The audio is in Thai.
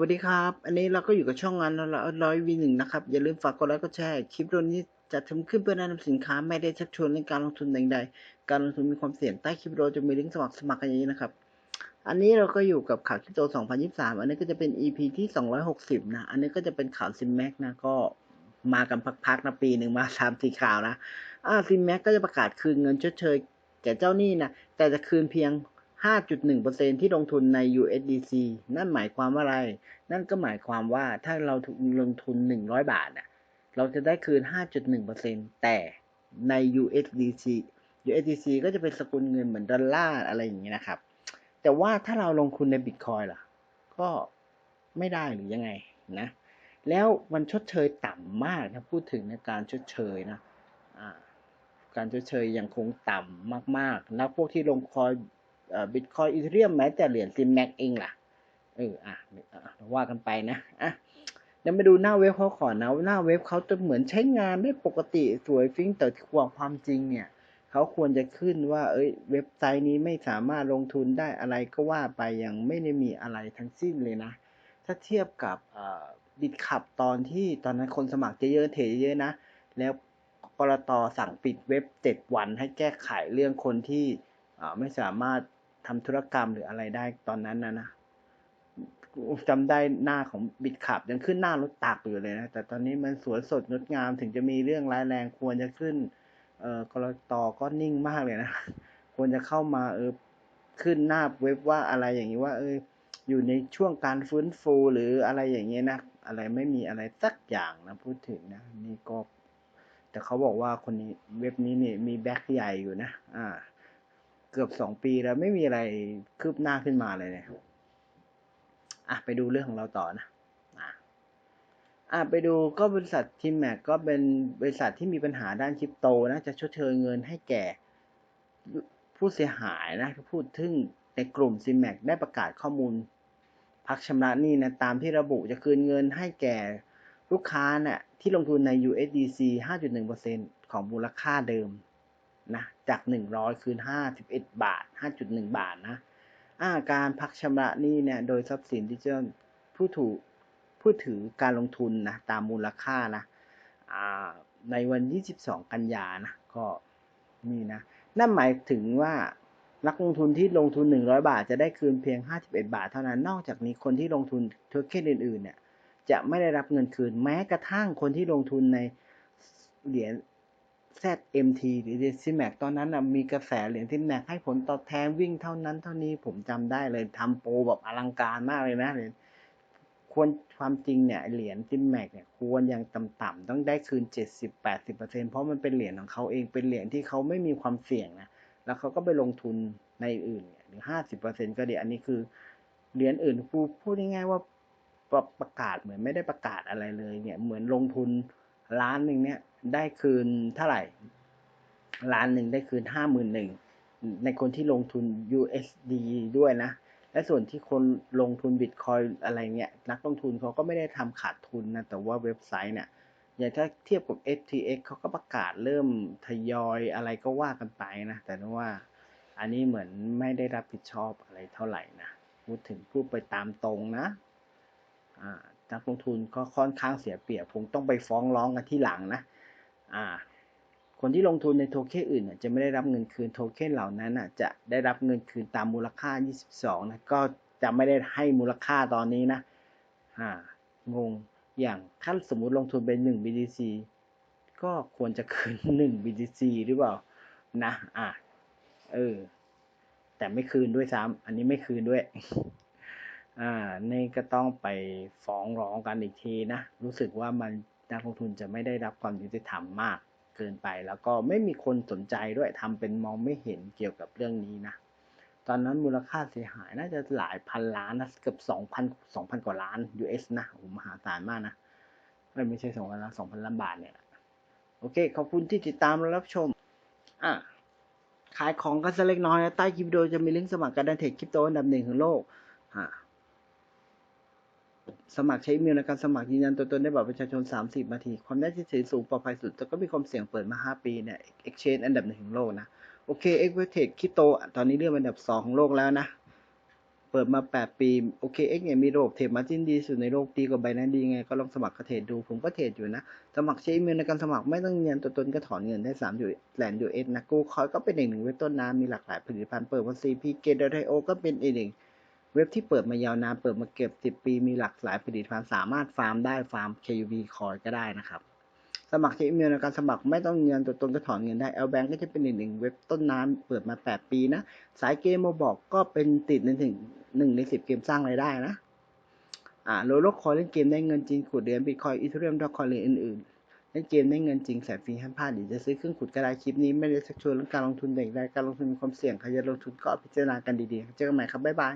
วัสดีครับ อันนี้เราก็อยู่กับช่องงานร้อยวีหนึ่งนะครับ อย่าลืมฝากกดไลค์กดแชร์คลิปวิดีโอนี้จะทำขึ้นเพื่อแนะนำสินค้าไม่ได้ชักชวนเรื่องการลงทุนใดๆการลงทุนมีความเสี่ยงใต้คลิปวิดีโอจะมีลิงก์สมัครสมัครกันอย่างนี้นะครับ อันนี้เราก็อยู่กับข่าวคริปโต 2023 อันนี้ก็จะเป็น EP ที่ 260 นะ อันนี้ก็จะเป็นข่าวซิมแม็กนะก็มากันพักๆนะปีหนึ่งมาสามสี่ข่าวนะอ่าซิมแม็กก็จะประกาศคืนเงินชดเชยแก่เจ้าหนี้นะแต่จะคืนเพียง 5.1%ที่ลงทุนใน USDC นั่นหมายความว่าอะไร นั่นก็หมายความว่าถ้าเราลงทุน 100 บาทน่ะ เราจะได้คืน 5.1%แต่ใน USDC USDC ก็จะเป็นสกุลเงินเหมือนดอลลาร์อะไรอย่างเงี้ยนะครับ แต่ว่าถ้าเราลงทุนในบิตคอยล่ะ ก็ไม่ได้หรือยังไงนะ แล้วมันชดเชยต่ำมากนะ พูดถึงในการชดเชยนะ การชดเชยยังคงต่ำมากๆแล้วพวกที่ลงคอย บิตคอยอีเทเรียมแม้แต่เหรียญซิมแม็กเองล่ะเอออะว่ากันไปนะอะเดี๋ยวมาดูหน้าเว็บเขาขอนะหน้าเว็บเขาจะเหมือนใช้งานได้ปกติสวยฟิ้งแต่ความความจริงเนี่ยเขาควรจะขึ้นว่า เอ้ย เว็บไซต์นี้ไม่สามารถลงทุนได้อะไรก็ว่าไปยังไม่ได้มีอะไรทั้งสิ้นเลยนะ ถ้าเทียบกับบิตขับตอนที่ตอนนั้นคนสมัครเยอะเทเยอะนะ แล้วกรตสั่งปิดเว็บเจ็ดวันให้แก้ไขเรื่องคนที่ไม่สามารถ ทำธุรกรรมหรืออะไรได้ตอนนั้นนะนะจำได้หน้าของบิดขับยังขึ้นหน้ารถตักอยู่เลยนะ แต่ตอนนี้มันสวยสดงดงามถึงจะมีเรื่องร้ายแรงควรจะขึ้น เอ่อกรตก็นิ่งมากเลยนะ ควรจะเข้ามาเออขึ้นหน้าเว็บว่าอะไรอย่างนี้ว่า เอออยู่ในช่วงการฟื้นฟูหรืออะไรอย่างเงี้ยนะอะไรไม่มีอะไรสักอย่างนะพูดถึงนะนี่ก็ แต่เขาบอกว่าคนนี้เว็บนี้นี่มีแบ็คใหญ่อยู่นะ อ่า เกือบสองปีแล้วไม่มีอะไรคืบหน้าขึ้นมาเลยเนี่ยอะไปดูเรื่องของเราต่อนะอะไปดูก็บริษัททีมแม็กก็เป็นบริษัทที่มีปัญหาด้านคริปโตนะจะชดเชยเงินให้แก่ผู้เสียหายนะพูดถึงในกลุ่มซีแม็กได้ประกาศข้อมูลพักชำระหนี้นะตามที่ระบุจะคืนเงินให้แก่ลูกค้านะ่ะที่ลงทุนใน USDC 5.1%ของมูลค่าเดิม นะจาก 100 คืน 51 บาท 5.1 บาทนะอาการพักชำระหนี้เนี่ยโดยทรัพย์สินที่จะผู้ถูกผู้ถือการลงทุนนะตามมูลค่านะในวัน 22 กันยานะก็นี่นะนั่นหมายถึงว่านักลงทุนที่ลงทุน 100 บาท จะได้คืนเพียง 51 บาท เท่านั้น นอกจากนี้คนที่ลงทุนเทอร์เคนอื่นๆเนี่ยจะไม่ได้รับเงินคืน แม้กระทั่งคนที่ลงทุนในเหรียญ ZMT หรือ Decimax ตอนนั้นนะมีกระแสเหรียญ Decimax ให้ผลตอบแทนวิ่งเท่านั้นเท่านี้ผมจำได้เลยทำโปรแบบอลังการมากเลยนะเหรียญควรความจริงเนี่ยเหรียญ Decimax เนี่ยควรยังต่ำๆต้องได้คืน 70-80%เพราะมันเป็นเหรียญของเขาเองเป็นเหรียญที่เขาไม่มีความเสี่ยงนะแล้วเขาก็ไปลงทุนในอื่นหรือ 50%ก็ดีอันนี้คือเหรียญอื่นคูพูดง่ายๆว่าประกาศเหมือนไม่ได้ประกาศอะไรเลยเนี่ยเหมือนลงทุน ล้านหนึ่งเนี่ยได้คืนเท่าไหร่ล้านหนึ่งได้คืนห้าหมื่นหนึ่งในคนที่ลงทุน USD ด้วยนะ และส่วนที่คนลงทุนบิตคอยอะไรเงี้ยนักลงทุนเขาก็ไม่ได้ทำขาดทุนนะ แต่ว่าเว็บไซต์เนี่ยอย่างถ้าเทียบกับ FTX เขาก็ประกาศเริ่มทยอยอะไรก็ว่ากันไปนะ แต่ว่าอันนี้เหมือนไม่ได้รับผิดชอบอะไรเท่าไหร่นะพูดถึงพูดไปตามตรงนะ อ่า นักลงทุนก็ค่อนข้างเสียเปรียบคงต้องไปฟ้องร้องกันที่หลังนะอ่าคนที่ลงทุนในโทเค็นอื่นจะไม่ได้รับเงินคืนโทเค็นเหล่านั้นจะได้รับเงินคืนตามมูลค่า 22 นะก็จะไม่ได้ให้มูลค่าตอนนี้นะอ่างงอย่างถ้าสมมุติลงทุนเป็น 1 BTC ก็ควรจะคืน 1 BTC หรือเปล่านะอ่าเออแต่ไม่คืนด้วยซ้ำอันนี้ไม่คืนด้วย อ่านี่ก็ต้องไปฟ้องร้องกันอีกทีนะ รู้สึกว่ามันนักลงทุนจะไม่ได้รับความยุติธรรมมากเกินไป แล้วก็ไม่มีคนสนใจด้วยทำเป็นมองไม่เห็นเกี่ยวกับเรื่องนี้นะ ตอนนั้นมูลค่าเสียหายน่าจะหลายพันล้านนะเกือบสองพันสองพันกว่าล้าน US นะโอ้มหาศาลมากนะไม่ใช่สองพันล้านสองพันล้านบาทเนี่ย โอเค ขอบคุณที่ติดตามและรับชม อะขายของกันสักเล็กน้อยนะใต้คลิปวิดีโอจะมีลิงก์สมัครการดันเทรดคริปโตอันดับหนึ่งของโลกอ่า สมัครใช้อีเมลในการสมัครยืนยันตัวตนได้บัตรประชาชน 30 นาที ความได้ที่สูงปลอดภัยสุด แต่ก็มีความเสี่ยงเปิดมา 5 ปีเนี่ย Exchange อันดับหนึ่งของโลกนะ โอเค e q u i t e คิโตตอนนี้เรียกอันดับ 2 ของโลกแล้วนะ เปิดมา 8 ปี OKX เนี่ยมีระบบเทรดมาจินดีสุดในโลกดีกว่าไบแนนดีไง ก็ลองสมัครเทรดดู ผมก็เทรดอยู่นะ สมัครใช้อีเมลในการสมัครไม่ต้องเงินตัวตนก็ถอนเงินได้3อยู่แหลนด์ยูเอสนะกูคอยก็เป็นอีกหนึ่งเว็บต้นน้ำมีหลากหลายผลิตภัณฑ์เปิดมา CP เกตไทโอก็เป็นอีกหนึ่ง เว็บที่เปิดมายาวนานเปิดมาเก็บ 10 ปีมีหลากหลายผลิตภัณฑ์สามารถฟาร์มได้ฟาร์ม KUB คอยก็ได้นะครับ สมัครใช้อีเมลในการสมัครไม่ต้องเงินตัวตนก็ถอนเงินได้ L Bank ก็จะเป็นอีกหนึ่งเว็บต้นน้ำเปิดมา 8 ปีนะ สายเกมมาบอกก็เป็นติดในถึงหนึ่งในสิบเกมสร้างรายได้นะอ่าโลโลคอยเล่นเกมได้เงินจริงขุดเหรียญบิตคอยอีเทเรียมดอคอยเหรียญอื่นๆเล่นเกมได้เงินจริงแสนฟรีห้ามพลาดเดี๋ยวจะซื้อเครื่องขุดกระดาษคลิปนี้ไม่ได้ชักชวนเรื่องการลงทุนเด็กใดการลงทุนมีความเสี่ยงใครจะลงทุนก็พิจารณากันดีๆเจอกันใหม่ครับบ๊ายบาย